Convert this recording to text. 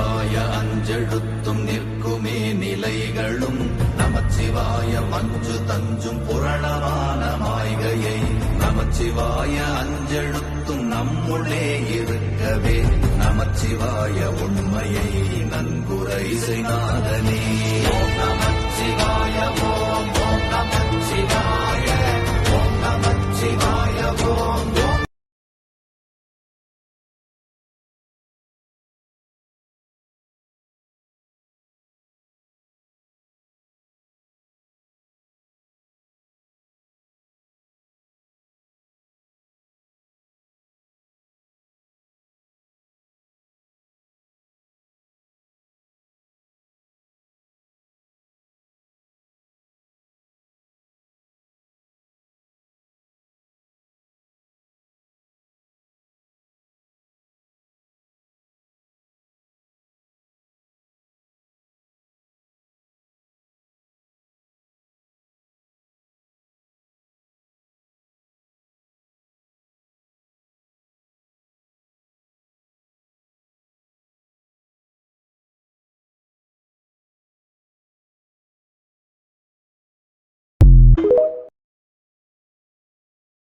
நமச்சிவாய அஞ்செழுத்தும் நிற்குமே நிலைகளும். நமச்சிவாய மஞ்சு தஞ்சும் புரணமான மாய்கையை நமச்சிவாய அஞ்செழுத்தும் நம்முள்ளே இருக்கவே. நமச்சிவாய உண்மையை நன்குரை செய்நாதனே